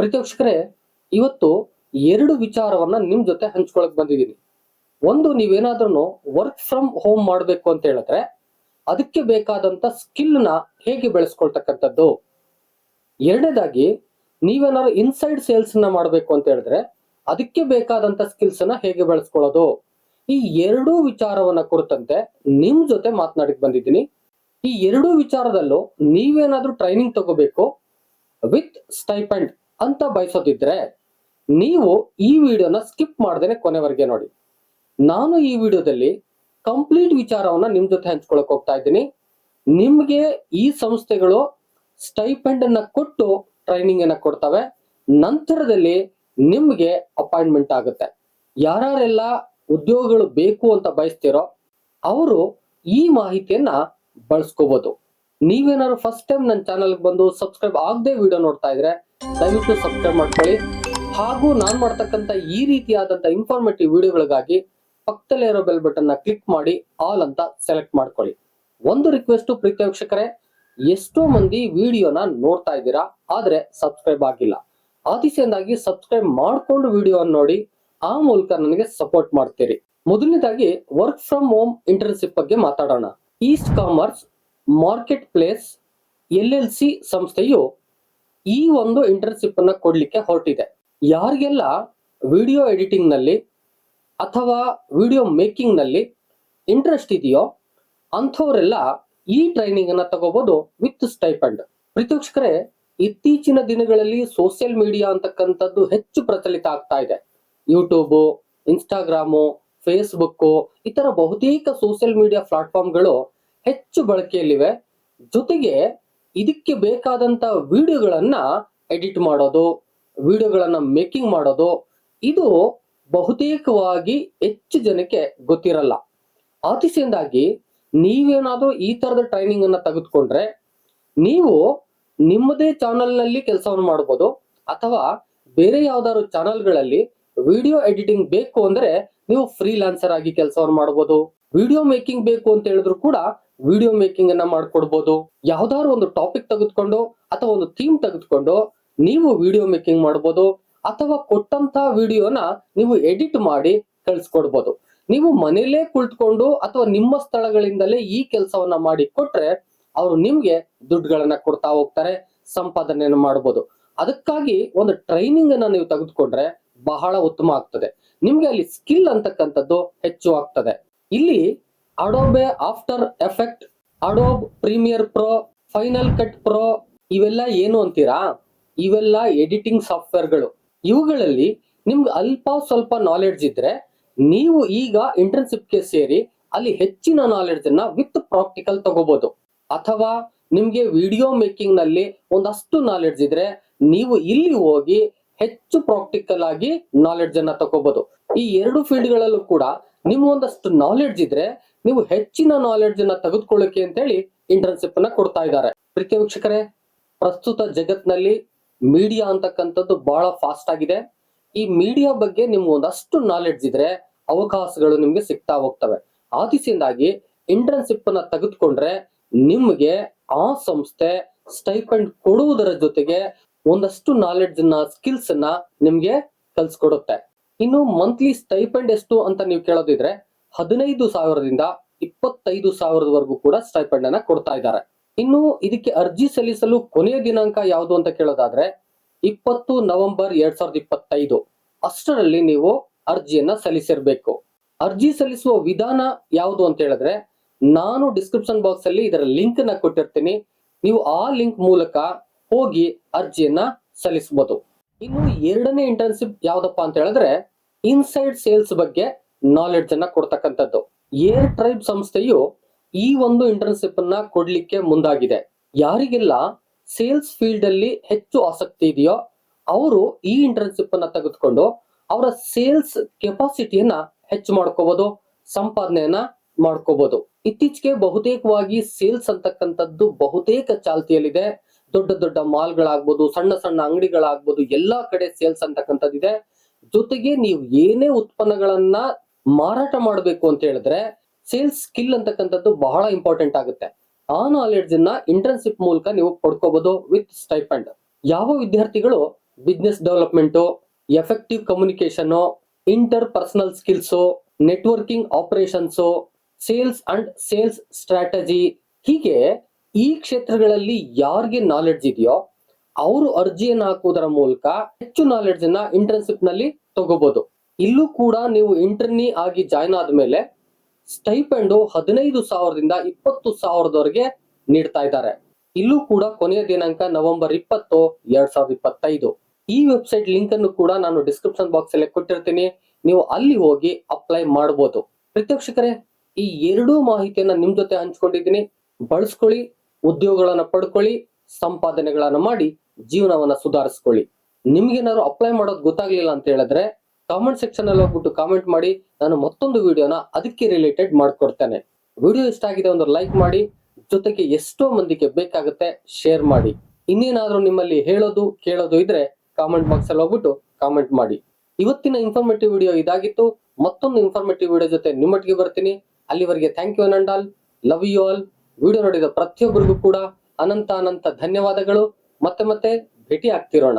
ಪ್ರೀತಿವೀಕ್ಷಕರೇ ಇವತ್ತು ಎರಡು ವಿಚಾರವನ್ನ ನಿಮ್ ಜೊತೆ ಹಂಚ್ಕೊಳಕ್ ಬಂದಿದ್ದೀನಿ. ಒಂದು ನೀವೇನಾದ್ರೂ ವರ್ಕ್ ಫ್ರಮ್ ಹೋಮ್ ಮಾಡಬೇಕು ಅಂತ ಹೇಳಿದ್ರೆ, ಅದಕ್ಕೆ ಬೇಕಾದಂತ ಸ್ಕಿಲ್ನ ಹೇಗೆ ಬೆಳೆಸ್ಕೊಳ್ತಕ್ಕಂಥದ್ದು? ಎರಡನೇದಾಗಿ, ನೀವೇನಾದ್ರು ಇನ್ಸೈಡ್ ಸೇಲ್ಸ್ನ ಮಾಡಬೇಕು ಅಂತ ಹೇಳಿದ್ರೆ, ಅದಕ್ಕೆ ಬೇಕಾದಂತ ಸ್ಕಿಲ್ಸ್ನ ಹೇಗೆ ಬೆಳೆಸ್ಕೊಳ್ಳೋದು? ಈ ಎರಡೂ ವಿಚಾರವನ್ನ ಕುರಿತಂತೆ ನಿಮ್ ಜೊತೆ ಮಾತನಾಡಿಕ್ ಬಂದಿದ್ದೀನಿ. ಈ ಎರಡೂ ವಿಚಾರದಲ್ಲೂ ನೀವೇನಾದ್ರೂ ಟ್ರೈನಿಂಗ್ ತಗೋಬೇಕು ವಿತ್ ಸ್ಟೈಪೆಂಡ್ ಅಂತ ಬಯಸೋದಿದ್ರೆ ನೀವು ಈ ವಿಡಿಯೋನ ಸ್ಕಿಪ್ ಮಾಡ್ದೇನೆ ಕೊನೆವರೆಗೆ ನೋಡಿ. ನಾನು ಈ ವಿಡಿಯೋದಲ್ಲಿ ಕಂಪ್ಲೀಟ್ ವಿಚಾರವನ್ನ ನಿಮ್ ಜೊತೆ ಹಂಚ್ಕೊಳಕ್ ಹೋಗ್ತಾ ಇದ್ದೀನಿ. ನಿಮ್ಗೆ ಈ ಸಂಸ್ಥೆಗಳು ಸ್ಟೈಪೆಂಡ್ ಅನ್ನ ಕೊಟ್ಟು ಟ್ರೈನಿಂಗ್ ಅನ್ನ ಕೊಡ್ತವೆ. ನಂತರದಲ್ಲಿ ನಿಮ್ಗೆ ಅಪಾಯಿಂಟ್ಮೆಂಟ್ ಆಗುತ್ತೆ. ಯಾರ್ಯಾರೆಲ್ಲ ಉದ್ಯೋಗಗಳು ಬೇಕು ಅಂತ ಬಯಸ್ತಿರೋ, ಅವರು ಈ ಮಾಹಿತಿಯನ್ನ ಬಳಸ್ಕೋಬಹುದು ನೀವೇನಾದ್ರು ಫಸ್ಟ್ ಟೈಮ್ ನನ್ನ ಚಾನಲ್ ಬಂದು ಸಬ್ಸ್ಕ್ರೈಬ್ ಆಗದೆ ವಿಡಿಯೋ ನೋಡ್ತಾ ಇದ್ರೆ ದಯವಿಟ್ಟು ಸಬ್ಸ್ಕ್ರೈಬ್ ಮಾಡ್ಕೊಳ್ಳಿ. ಹಾಗೂ ನಾನು ಮಾಡ್ತಕ್ಕಂಥ ಈ ರೀತಿಯಾದಂತ ಇನ್ಫಾರ್ಮೇಟಿವ್ ವಿಡಿಯೋಗಳಿಗಾಗಿ ಪಕ್ಕದಲ್ಲೇ ಇರೋ ಬೆಲ್ ಬಟನ್ನ ಕ್ಲಿಕ್ ಮಾಡಿ ಆಲ್ ಅಂತ ಸೆಲೆಕ್ಟ್ ಮಾಡ್ಕೊಳ್ಳಿ. ಒಂದು ರಿಕ್ವೆಸ್ಟ್ ಪ್ರೀತಿ ವೀಕ್ಷಕರೇ, ಎಷ್ಟೋ ಮಂದಿ ವಿಡಿಯೋನ ನೋಡ್ತಾ ಇದ್ದೀರಾ, ಆದ್ರೆ ಸಬ್ಸ್ಕ್ರೈಬ್ ಆಗಿಲ್ಲ. ಆದಿಸೆಂದಾಗಿ ಸಬ್ಸ್ಕ್ರೈಬ್ ಮಾಡ್ಕೊಂಡು ವಿಡಿಯೋ ನೋಡಿ, ಆ ಮೂಲಕ ನನಗೆ ಸಪೋರ್ಟ್ ಮಾಡ್ತೀರಿ. ಮೊದಲನೇದಾಗಿ ವರ್ಕ್ ಫ್ರಮ್ ಹೋಮ್ ಇಂಟರ್ನ್ಶಿಪ್ ಬಗ್ಗೆ ಮಾತಾಡೋಣ. East commerce market place L L C ಸಂಸ್ಥೆಯು ಈ ಒಂದು ಇಂಟರ್ನ್ಶಿಪ್ ಅನ್ನ ಕೊಡ್ಲಿಕ್ಕೆ ಹೊರಟಿದೆ. ಯಾರಿಗೆಲ್ಲ ವಿಡಿಯೋ ಎಡಿಟಿಂಗ್ನಲ್ಲಿ ಅಥವಾ ವಿಡಿಯೋ ಮೇಕಿಂಗ್ನಲ್ಲಿ ಇಂಟ್ರೆಸ್ಟ್ ಇದೆಯೋ ಅಂಥವರೆಲ್ಲ ಈ ಟ್ರೈನಿಂಗ್ ಅನ್ನ ತಗೋಬಹುದು ವಿತ್ ಸ್ಟೈಪಂಡ್ ಪ್ರೀತಿವೀಕ್ಷಕರೇ ಇತ್ತೀಚಿನ ದಿನಗಳಲ್ಲಿ ಸೋಷಿಯಲ್ ಮೀಡಿಯಾ ಅಂತಕ್ಕಂಥದ್ದು ಹೆಚ್ಚು ಪ್ರಚಲಿತ ಆಗ್ತಾ ಇದೆ. ಯೂಟ್ಯೂಬು ಇನ್ಸ್ಟಾಗ್ರಾಮು ಫೇಸ್ಬುಕ್ ಇತರ ಬಹುತೇಕ ಸೋಷಿಯಲ್ ಮೀಡಿಯಾ ಪ್ಲಾಟ್ಫಾರ್ಮ್ಗಳು ಹೆಚ್ಚು ಬಳಕೆಯಲ್ಲಿವೆ. ಜೊತೆಗೆ ಇದಕ್ಕೆ ಬೇಕಾದಂತ ವಿಡಿಯೋಗಳನ್ನ ಎಡಿಟ್ ಮಾಡೋದು, ವಿಡಿಯೋಗಳನ್ನ ಮೇಕಿಂಗ್ ಮಾಡೋದು, ಇದು ಬಹುತೇಕವಾಗಿ ಹೆಚ್ಚು ಜನಕ್ಕೆ ಗೊತ್ತಿರಲ್ಲ. ಆತಿಸಿಂದಾಗಿ ನೀವೇನಾದ್ರೂ ಈ ತರದ ಟ್ರೈನಿಂಗ್ ಅನ್ನ ತೆಗೆದುಕೊಂಡ್ರೆ, ನೀವು ನಿಮ್ಮದೇ ಚಾನಲ್ನಲ್ಲಿ ಕೆಲಸವನ್ನು ಮಾಡಬಹುದು ಅಥವಾ ಬೇರೆ ಯಾವ್ದಾದ್ರು ಚಾನಲ್ಗಳಲ್ಲಿ ವಿಡಿಯೋ ಎಡಿಟಿಂಗ್ ಬೇಕು ಅಂದ್ರೆ ನೀವು ಫ್ರೀಲಾನ್ಸರ್ ಆಗಿ ಕೆಲಸವನ್ನು ಮಾಡಬಹುದು ವಿಡಿಯೋ ಮೇಕಿಂಗ್ ಬೇಕು ಅಂತ ಹೇಳಿದ್ರು ಕೂಡ ವಿಡಿಯೋ ಮೇಕಿಂಗ್ ಅನ್ನ ಮಾಡ್ಕೊಡ್ಬೋದು, ಯಾವ್ದಾದ್ರು ಒಂದು ಟಾಪಿಕ್ ತೆಗೆದುಕೊಂಡು ಅಥವಾ ಒಂದು ಥೀಮ್ ತೆಗೆದುಕೊಂಡು ನೀವು ವಿಡಿಯೋ ಮೇಕಿಂಗ್ ಮಾಡ್ಬೋದು ಅಥವಾ ಕೊಟ್ಟಂತ ವಿಡಿಯೋನ ನೀವು ಎಡಿಟ್ ಮಾಡಿ ಕಳ್ಸಿಕೊಡ್ಬೋದು. ನೀವು ಮನೇಲೇ ಕುಳಿತುಕೊಂಡು ಅಥವಾ ನಿಮ್ಮ ಸ್ಥಳಗಳಿಂದಲೇ ಈ ಕೆಲಸವನ್ನ ಮಾಡಿ ಕೊಟ್ರೆ ಅವರು ನಿಮ್ಗೆ ದುಡ್ಡುಗಳನ್ನ ಕೊಡ್ತಾ ಹೋಗ್ತಾರೆ, ಸಂಪಾದನೆಯನ್ನು ಮಾಡ್ಬೋದು. ಅದಕ್ಕಾಗಿ ಒಂದು ಟ್ರೈನಿಂಗ್ ಅನ್ನ ನೀವು ತೆಗೆದುಕೊಂಡ್ರೆ ಬಹಳ ಉತ್ತಮ ಆಗ್ತದೆ. ನಿಮ್ಗೆ ಅಲ್ಲಿ ಸ್ಕಿಲ್ ಅಂತಕ್ಕಂಥದ್ದು ಹೆಚ್ಚು ಆಗ್ತದೆ. ಇಲ್ಲಿ Adobe After Effect Adobe Premiere Pro Final Cut Pro ಇವೆಲ್ಲ ಏನು ಅಂತೀರಾ? ಇವೆಲ್ಲ ಎಡಿಟಿಂಗ್ ಸಾಫ್ಟ್ವೇರ್ಗಳು ಇವುಗಳಲ್ಲಿ ನಿಮ್ಗೆ ಅಲ್ಪ ಸ್ವಲ್ಪ ನಾಲೆಡ್ಜ್ ಇದ್ರೆ ನೀವು ಈಗ ಇಂಟರ್ನ್ಶಿಪ್ಗೆ ಸೇರಿ ಅಲ್ಲಿ ಹೆಚ್ಚಿನ ನಾಲೆಡ್ಜ್ ಅನ್ನ ವಿತ್ ಪ್ರಾಕ್ಟಿಕಲ್ ತಗೋಬಹುದು ಅಥವಾ ನಿಮ್ಗೆ ವಿಡಿಯೋ ಮೇಕಿಂಗ್ನಲ್ಲಿ ಒಂದಷ್ಟು ನಾಲೆಡ್ಜ್ ಇದ್ರೆ ನೀವು ಇಲ್ಲಿ ಹೋಗಿ ಹೆಚ್ಚು ಪ್ರಾಕ್ಟಿಕಲ್ ಆಗಿ ನಾಲೆಡ್ಜ್ ಅನ್ನ ತಗೋಬಹುದು ಈ ಎರಡು ಫೀಲ್ಡ್ಗಳಲ್ಲೂ ಕೂಡ ನಿಮ್ಮ ಒಂದಷ್ಟು ನಾಲೆಡ್ಜ್ ಇದ್ರೆ ನೀವು ಹೆಚ್ಚಿನ ನಾಲೆಡ್ಜ್ ಅನ್ನ ತೆಗೆದುಕೊಳ್ಳಕ್ಕೆ ಅಂತ ಹೇಳಿ ಇಂಟರ್ನ್ಶಿಪ್ ಅನ್ನ ಕೊಡ್ತಾ ಇದ್ದಾರೆ. ಪ್ರೀತಿ ವೀಕ್ಷಕರೇ, ಪ್ರಸ್ತುತ ಜಗತ್ನಲ್ಲಿ ಮೀಡಿಯಾ ಅಂತಕ್ಕಂಥದ್ದು ಬಹಳ ಫಾಸ್ಟ್ ಆಗಿದೆ. ಈ ಮೀಡಿಯಾ ಬಗ್ಗೆ ನಿಮ್ಗೆ ಒಂದಷ್ಟು ನಾಲೆಡ್ಜ್ ಇದ್ರೆ ಅವಕಾಶಗಳು ನಿಮ್ಗೆ ಸಿಗ್ತಾ ಹೋಗ್ತವೆ. ಆ ದಿಸೆಯಿಂದಾಗಿ ಇಂಟರ್ನ್ಶಿಪ್ ಅನ್ನ ತೆಗೆದುಕೊಂಡ್ರೆ ನಿಮ್ಗೆ ಆ ಸಂಸ್ಥೆ ಸ್ಟೈಪೆಂಡ್ ಕೊಡುವುದರ ಜೊತೆಗೆ ಒಂದಷ್ಟು ನಾಲೆಡ್ಜ್ನ ಸ್ಕಿಲ್ಸ್ನ ನಿಮ್ಗೆ ಕಲ್ಸ್ಕೊಡುತ್ತೆ. ಇನ್ನು ಮಂತ್ಲಿ ಸ್ಟೈಪೆಂಡ್ ಎಷ್ಟು ಅಂತ ನೀವು ಕೇಳೋದಿದ್ರೆ ಹದಿನೈದು ಸಾವಿರದಿಂದ ಇಪ್ಪತ್ತೈದು ಸಾವಿರದವರೆಗೂ ಕೂಡ ಸ್ಟೈಪೆಂಡ್ ಅನ್ನ ಕೊಡ್ತಾ ಇದ್ದಾರೆ. ಇನ್ನು ಇದಕ್ಕೆ ಅರ್ಜಿ ಸಲ್ಲಿಸಲು ಕೊನೆಯ ದಿನಾಂಕ ಯಾವುದು ಅಂತ ಕೇಳೋದಾದ್ರೆ ಇಪ್ಪತ್ತು ನವೆಂಬರ್ ಎರಡ್ ಸಾವಿರದ ಇಪ್ಪತ್ತೈದು. ಅಷ್ಟರಲ್ಲಿ ನೀವು ಅರ್ಜಿಯನ್ನ ಸಲ್ಲಿಸಿರ್ಬೇಕು. ಅರ್ಜಿ ಸಲ್ಲಿಸುವ ವಿಧಾನ ಯಾವುದು ಅಂತ ಹೇಳಿದ್ರೆ ನಾನು ಡಿಸ್ಕ್ರಿಪ್ಷನ್ ಬಾಕ್ಸ್ ಅಲ್ಲಿ ಇದರ ಲಿಂಕ್ನ ಕೊಟ್ಟಿರ್ತೀನಿ. ನೀವು ಆ ಲಿಂಕ್ ಮೂಲಕ ಹೋಗಿ ಅರ್ಜಿಯನ್ನ ಸಲ್ಲಿಸಬಹುದು ಇನ್ನು ಎರಡನೇ ಇಂಟರ್ನ್ಶಿಪ್ ಯಾವ್ದಪ್ಪ ಅಂತ ಹೇಳಿದ್ರೆ ಇನ್ಸೈಡ್ ಸೇಲ್ಸ್ ಬಗ್ಗೆ ನಾಲೆಡ್ಜ್ ಅನ್ನ ಕೊಡ್ತಕ್ಕಂಥದ್ದು. ಏರ್ ಟ್ರೈಬ್ ಸಂಸ್ಥೆಯು ಈ ಒಂದು ಇಂಟರ್ನ್ಶಿಪ್ ಅನ್ನ ಕೊಡ್ಲಿಕ್ಕೆ ಮುಂದಾಗಿದೆ. ಯಾರಿಗೆಲ್ಲ ಸೇಲ್ಸ್ ಫೀಲ್ಡ್ ಅಲ್ಲಿ ಹೆಚ್ಚು ಆಸಕ್ತಿ ಇದೆಯೋ ಅವರು ಈ ಇಂಟರ್ನ್ಶಿಪ್ ಅನ್ನ ತೆಗೆದುಕೊಂಡು ಅವರ ಸೇಲ್ಸ್ ಕೆಪಾಸಿಟಿಯನ್ನ ಹೆಚ್ಚು ಮಾಡ್ಕೋಬಹುದು ಸಂಪಾದನೆಯನ್ನ ಮಾಡ್ಕೋಬಹುದು ಇತ್ತೀಚೆಗೆ ಬಹುತೇಕವಾಗಿ ಸೇಲ್ಸ್ ಅಂತಕ್ಕಂಥದ್ದು ಬಹುತೇಕ ಚಾಲ್ತಿಯಲ್ಲಿದೆ. ದೊಡ್ಡ ದೊಡ್ಡ ಮಾಲ್ಗಳಾಗ್ಬೋದು ಸಣ್ಣ ಸಣ್ಣ ಅಂಗಡಿಗಳಾಗ್ಬೋದು, ಎಲ್ಲಾ ಕಡೆ ಸೇಲ್ಸ್ ಅಂತಕ್ಕಂಥದ್ದಿದೆ. ಜೊತೆಗೆ ನೀವು ಏನೇ ಉತ್ಪನ್ನಗಳನ್ನ ಮಾರಾಟ ಮಾಡಬೇಕು ಅಂತ ಹೇಳಿದ್ರೆ ಸೇಲ್ಸ್ ಸ್ಕಿಲ್ ಅಂತಕ್ಕಂಥದ್ದು ಬಹಳ ಇಂಪಾರ್ಟೆಂಟ್ ಆಗುತ್ತೆ. ಆ ನಾಲೆಡ್ಜ್ ಅನ್ನ ಇಂಟರ್ನ್ಶಿಪ್ ಮೂಲಕ ನೀವು ಪಡ್ಕೋಬಹುದು ವಿತ್ ಸ್ಟೈಪಂಡ್ ಯಾವ ವಿದ್ಯಾರ್ಥಿಗಳು business development effective communication interpersonal skills networking operations sales and sales strategy ಹೀಗೆ ಈ ಕ್ಷೇತ್ರಗಳಲ್ಲಿ ಯಾರಿಗೆ ನಾಲೆಡ್ಜ್ ಇದೆಯೋ ಅವರು ಅರ್ಜಿಯನ್ನು ಹಾಕುವುದರ ಮೂಲಕ ಹೆಚ್ಚು ನಾಲೆಡ್ಜ್ ಅನ್ನ ಇಂಟರ್ನ್ಶಿಪ್ನಲ್ಲಿ ತಗೋಬಹುದು ಇಲ್ಲೂ ಕೂಡ ನೀವು ಇಂಟರ್ನಿ ಆಗಿ ಜಾಯ್ನ್ ಆದ್ಮೇಲೆ ಸ್ಟೈಪೆಂಡು ಹದಿನೈದು ಸಾವಿರದಿಂದ ಇಪ್ಪತ್ತು ಸಾವಿರದವರೆಗೆ ನೀಡ್ತಾ ಇದ್ದಾರೆ. ಇಲ್ಲೂ ಕೂಡ ಕೊನೆಯ ದಿನಾಂಕ ನವೆಂಬರ್ ಇಪ್ಪತ್ತು, ಎರಡ್ ಸಾವಿರದ ಇಪ್ಪತ್ತೈದು. ಈ ವೆಬ್ಸೈಟ್ ಲಿಂಕ್ ಅನ್ನು ಕೂಡ ನಾನು ಡಿಸ್ಕ್ರಿಪ್ಷನ್ ಬಾಕ್ಸ್ ಅಲ್ಲಿ ಕೊಟ್ಟಿರ್ತೀನಿ. ನೀವು ಅಲ್ಲಿ ಹೋಗಿ ಅಪ್ಲೈ ಮಾಡಬಹುದು ಪ್ರತ್ಯಕ್ಷಕರೇ, ಈ ಎರಡೂ ಮಾಹಿತಿಯನ್ನ ನಿಮ್ ಜೊತೆ ಹಂಚ್ಕೊಂಡಿದ್ದೀನಿ. ಬಳಸ್ಕೊಳ್ಳಿ, ಉದ್ಯೋಗಗಳನ್ನ ಪಡ್ಕೊಳ್ಳಿ. ಸಂಪಾದನೆಗಳನ್ನ ಮಾಡಿ ಜೀವನವನ್ನ ಸುಧಾರಿಸ್ಕೊಳ್ಳಿ. ನಿಮ್ಗೇನಾದ್ರು ಅಪ್ಲೈ ಮಾಡೋದು ಗೊತ್ತಾಗ್ಲಿಲ್ಲ ಅಂತ ಹೇಳಿದ್ರೆ ಕಾಮೆಂಟ್ ಸೆಕ್ಷನ್ ಅಲ್ಲಿ ಹೋಗ್ಬಿಟ್ಟು ಕಾಮೆಂಟ್ ಮಾಡಿ, ನಾನು ಮತ್ತೊಂದು ವಿಡಿಯೋನ ಅದಕ್ಕೆ ರಿಲೇಟೆಡ್ ಮಾಡ್ಕೊಡ್ತೇನೆ. ವಿಡಿಯೋ ಇಷ್ಟ ಆಗಿದೆ ಒಂದು ಲೈಕ್ ಮಾಡಿ, ಜೊತೆಗೆ ಎಷ್ಟೋ ಮಂದಿಗೆ ಬೇಕಾಗುತ್ತೆ ಶೇರ್ ಮಾಡಿ. ಇನ್ನೇನಾದ್ರೂ ನಿಮ್ಮಲ್ಲಿ ಹೇಳೋದು, ಕೇಳೋದು ಇದ್ರೆ ಕಾಮೆಂಟ್ ಬಾಕ್ಸ್ ಅಲ್ಲಿ ಹೋಗ್ಬಿಟ್ಟು ಕಾಮೆಂಟ್ ಮಾಡಿ. ಇವತ್ತಿನ ಇನ್ಫಾರ್ಮೇಟಿವ್ ವಿಡಿಯೋ ಇದಾಗಿತ್ತು. ಮತ್ತೊಂದು ಇನ್ಫಾರ್ಮೇಟಿವ್ ವಿಡಿಯೋ ಜೊತೆ ನಿಮ್ಮಟ್ಟಿಗೆ ಬರ್ತೀನಿ. ಅಲ್ಲಿವರೆಗೆ ಥ್ಯಾಂಕ್ ಯು ನಂಡಾಲ್ ಲವ್ ಯು ಆಲ್ ವಿಡಿಯೋ ನೋಡಿದ ಪ್ರತಿಯೊಬ್ಬರಿಗೂ ಕೂಡ ಅನಂತ ಅನಂತ ಧನ್ಯವಾದಗಳು. ಮತ್ತೆ ಮತ್ತೆ ಭೇಟಿ ಆಗ್ತಿರೋಣ